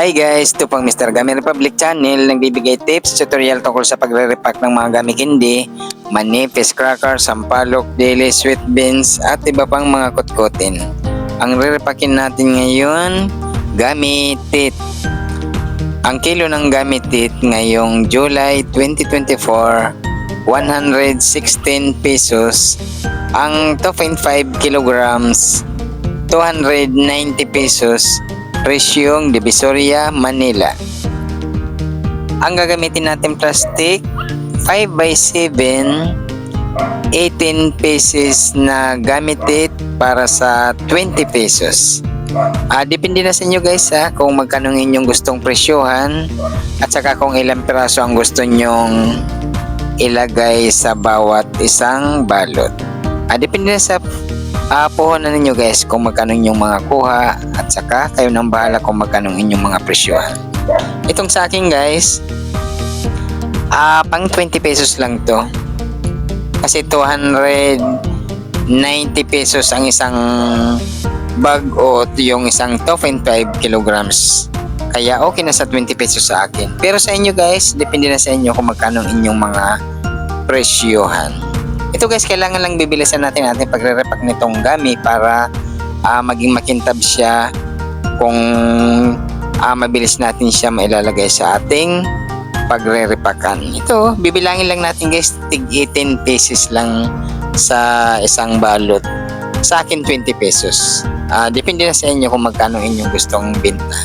Hi guys, ito pang Mr. Gami Republic Channel nagbibigay tips, tutorial tungkol sa pagre-repack ng mga gami candy, manipis, cracker, sampalok, deli, sweet beans at iba pang mga kutkutin. Ang re-repackin natin ngayon, gami tit. Ang kilo ng gami tit ngayong July 2024, 116 pesos. Ang 2.5 kilograms, 290 pesos presyong Divisoria, Manila. Ang gagamitin natin plastic 5x7 18 pieces na gamitit para sa 20 pesos. Ah, depende na sa inyo guys ha, kung magkano inyong gustong presyohan at saka kung ilang piraso ang gusto nyong ilagay sa bawat isang balot. Ah, depende na sa uh, puhunan ninyo guys kung magkano inyong mga kuha at saka kayo nang bahala kung magkano inyong mga presyohan. Itong sa akin guys, ah pang 20 pesos lang to. Kasi 290 pesos ang isang bag o yung isang 2.5 kilograms. Kaya okay na sa 20 pesos sa akin. Pero sa inyo guys, depende na sa inyo kung magkano inyong mga presyohan. Ito guys, kailangan lang bibilisan natin ating pagre-repack nitong gami para ah, maging makintab siya kung ah, mabilis natin siya mailalagay sa ating pagre-repackan. Ito, bibilangin lang natin guys, tig 18 pesos lang sa isang balot. Sa akin, 20 pesos. Ah, depende na sa inyo kung magkano inyong gustong binta.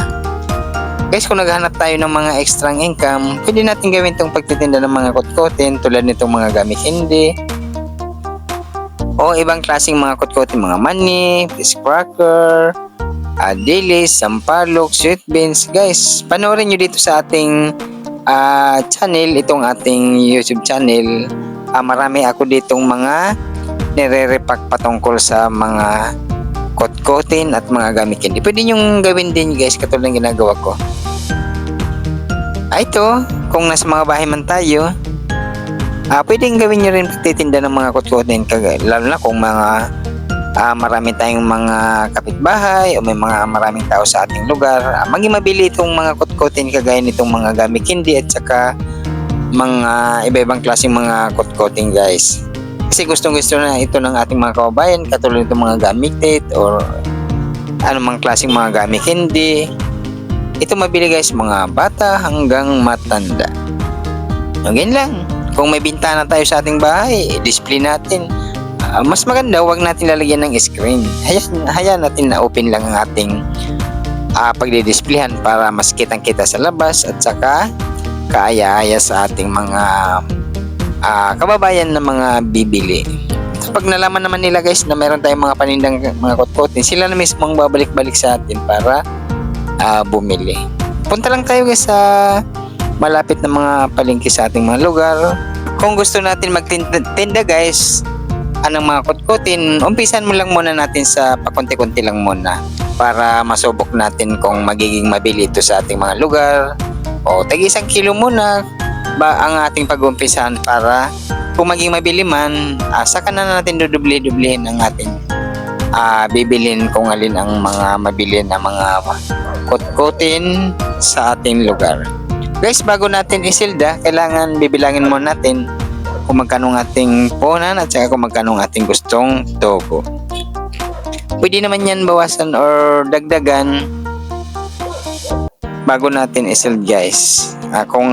Guys, kung naghahanap tayo ng mga extra income, pwede natin gawin itong pagtitinda ng mga kotkotin tulad nitong mga gamit hindi o ibang klaseng mga kutkutin, mga mani, cracker, uh, dilis, sampalok, sweet beans. Guys, panoorin nyo dito sa ating uh, channel, itong ating YouTube channel. Uh, marami ako ditong mga nire-repack patungkol sa mga kotkotin at mga gamit candy. Pwede nyo gawin din guys, katulad ng ginagawa ko. Ah, ito, kung nasa mga bahay man tayo, Ah, pwedeng gawin niyo rin pagtitinda ng mga kutkutin lalo na kung mga ah, marami tayong mga kapitbahay o may mga maraming tao sa ating lugar. Ah, maging mabili itong mga kutkutin kagaya nitong mga gamit hindi at saka mga iba-ibang klaseng mga kutkutin guys. Kasi gustong gusto na ito ng ating mga kababayan katulad itong mga gamitit or anumang klaseng mga gamit hindi. Ito mabili guys mga bata hanggang matanda. Again lang. Kung may bintana tayo sa ating bahay, display natin. Uh, mas maganda, wag natin lalagyan ng screen. Hayaan, hayaan natin na open lang ang ating uh, pagdidisplayhan para mas kitang-kita sa labas at saka kaaya-aya sa ating mga uh, kababayan na mga bibili. So, pag nalaman naman nila guys na meron tayong mga panindang mga kotkotin, sila na mismo ang babalik-balik sa atin para uh, bumili. Punta lang tayo guys sa malapit na mga palengke sa ating mga lugar. Kung gusto natin magtinda guys, anong mga kutkutin, umpisan mo lang muna natin sa pakunti-kunti lang muna para masubok natin kung magiging mabili ito sa ating mga lugar. O tagi isang kilo muna ba ang ating pag-umpisan para kung maging mabili man, uh, saka na natin dudubli-dublihin ang ating uh, bibilin kung alin ang mga mabili na mga kutkutin sa ating lugar. Guys, bago natin isilda, kailangan bibilangin mo natin kung magkano ng ating punan at saka kung magkano ng ating gustong togo. Pwede naman yan bawasan or dagdagan bago natin isild guys. Ah, kung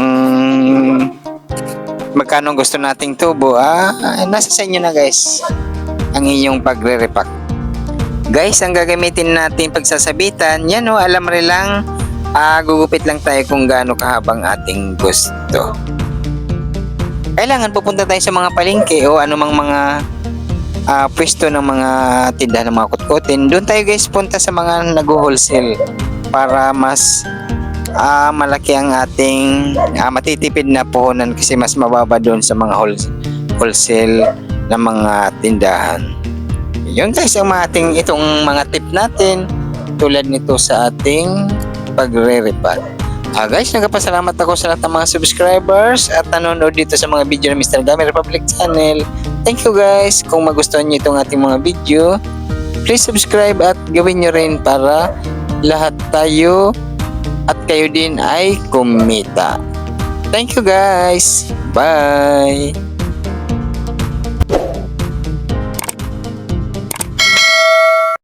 magkano gusto nating tubo, ah, nasa sa inyo na guys ang inyong pagre-repack. Guys, ang gagamitin natin pagsasabitan, yan o, alam rin lang uh, gugupit lang tayo kung gaano kahabang ating gusto. Kailangan pupunta tayo sa mga palengke o anumang mga uh, pwesto ng mga tindahan ng mga kutkutin. Doon tayo guys punta sa mga nag-wholesale para mas uh, malaki ang ating uh, matitipid na puhunan kasi mas mababa doon sa mga wholesale na mga tindahan. Yun guys ang ating itong mga tip natin tulad nito sa ating pagre-repack. Ah guys, nagpasalamat ako sa lahat ng mga subscribers at nanonood dito sa mga video ng Mr. Gami Republic Channel. Thank you guys. Kung magustuhan niyo itong ating mga video, please subscribe at gawin niyo rin para lahat tayo at kayo din ay kumita. Thank you guys. Bye.